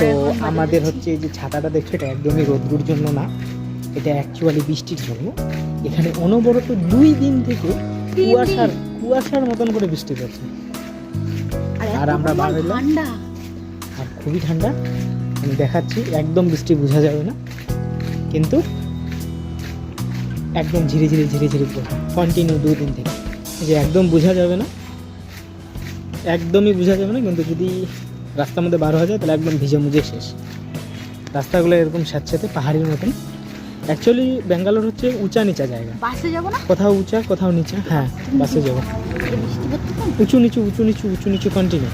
তো আমাদের হচ্ছে এই যে ছাতাটা দেখছ এটা একদমই রোদ্রুর জন্য না এটা অ্যাকচুয়ালি বৃষ্টির জন্য। এখানে অনবরত দুই দিন থেকে কুয়াশার কুয়াশার মতন করে বৃষ্টি পড়ছে। আর আমরা আর খুবই ঠান্ডা। আমি দেখাচ্ছি একদম বৃষ্টি বোঝা যাবে না। কিন্তু একদম ধীরে ধীরে ধীরে ধীরে কন্টিনিউ দুই দিন থেকে। যে একদম বোঝা যাবে না। একদমই বোঝা যাবে না কিন্তু যদি রাস্তার মধ্যে বার হয়ে যায় তাহলে একদম ভিজে মুজে শেষ। রাস্তাগুলো এরকম স্যাঁতস্যাঁতে পাহাড়ির মতন। অ্যাকচুয়ালি ব্যাঙ্গালোর হচ্ছে উঁচা নিচা জায়গা। বাসে যাব না? কোথাও উঁচা কোথাও নিচা হ্যাঁ বাসে যাব। উঁচু নিচু উঁচু নিচু উঁচু নিচু কন্টিনিউ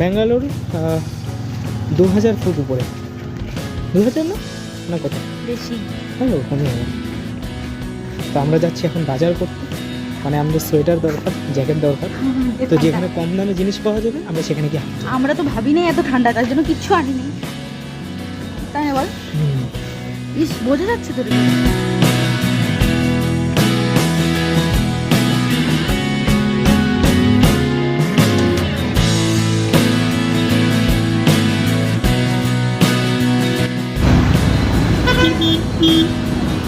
ব্যাঙ্গালোর দু হাজার ফুট উপরে। দু হাজার না? না কত বেশি। হ্যাঁ ওখানে তো আমরা যাচ্ছি এখন বাজার করতে। মানে আমাদের সোয়েটার দরকার জ্যাকেট দরকার। তো যেখানে কম দামে জিনিস পাওয়া যাবে আমরা সেখানে গিয়ে আমরা তো ভাবি ভাবিনি এত ঠান্ডা তার জন্য কিচ্ছু আনিনি। তাই না বল ইস বোঝা যাচ্ছে তোর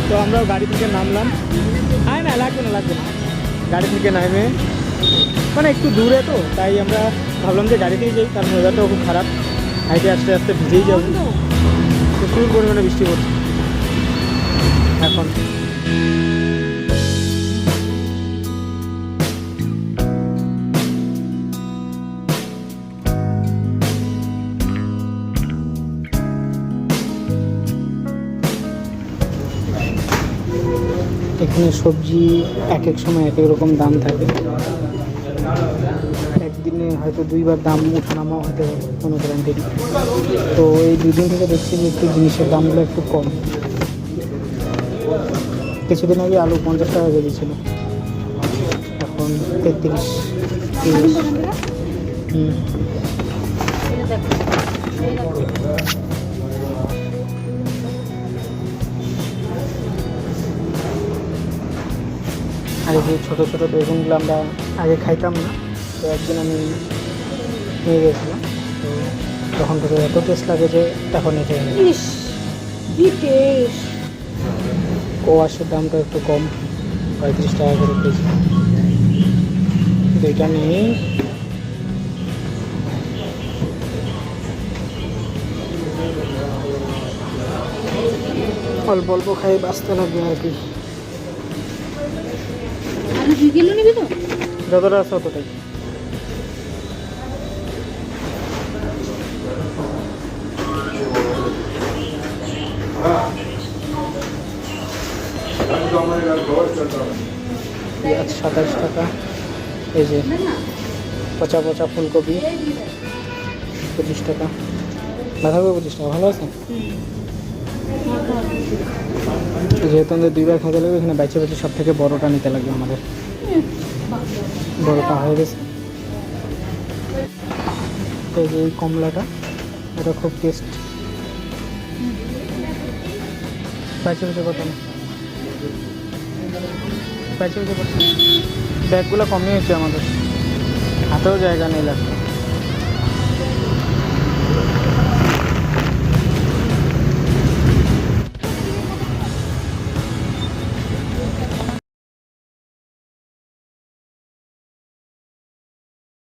তো আমরাও গাড়ি থেকে নামলাম। আয় না লাগবে না লাগবে না। গাড়ি থেকে নামে। মানে একটু দূরে তো, তাই আমরা ভাবলাম যে গাড়িতেই যাই, কারণ ওয়েদারটাও খুব খারাপ। হাইটে আস্তে আস্তে ভিজেই যাব। প্রচুর পরিমাণে বৃষ্টি পড়ছে। এখন এখানে সবজি এক এক সময় এক এক রকম দাম থাকে। একদিনে হয়তো দুইবার দাম ওঠানামা হতে পারে, কোনো গ্যারান্টি তো এই দুদিন থেকে দেখছি যে একটু জিনিসের দামগুলো একটু কম। কিছুদিন আগে আলু পঞ্চাশ টাকা কেজি ছিল। এখন তেত্রিশ, তিরিশ। হুম। আর যে ছোটো ছোটো বেগুনগুলো আমরা আগে খাইতাম না তো একদিন আমি নিয়ে গেছিলাম তো তখন থেকে এত টেস্ট লাগে যে এখন এটা কোয়াশের দামটা একটু কম পঁয়ত্রিশ টাকা করে তো এটা নিয়ে অল্প অল্প খাই বাঁচতে লাগবে আর কি। আলু দুই কিলো নিবি তো? যতটা আছে ততটাই পেঁয়াজ সাতাশ টাকা এই যে পচা পচা ফুলকপি পঁচিশ টাকা থাকবে পঁচিশ টাকা ভালো আছে? যেহেতু আমাদের দুইবার খেতে লাগবে, এখানে বাইচে বাইচে সব থেকে বড়টা নিতে লাগবে আমাদের। বড়টা হয়ে গেছে। এই যে এই কমলাটা, এটা খুব টেস্ট বাইচে বাইচে কত বাইচে বাইচে কত ব্যাগগুলো কমই হচ্ছে আমাদের। হাতেও জায়গা নেই লাগবে।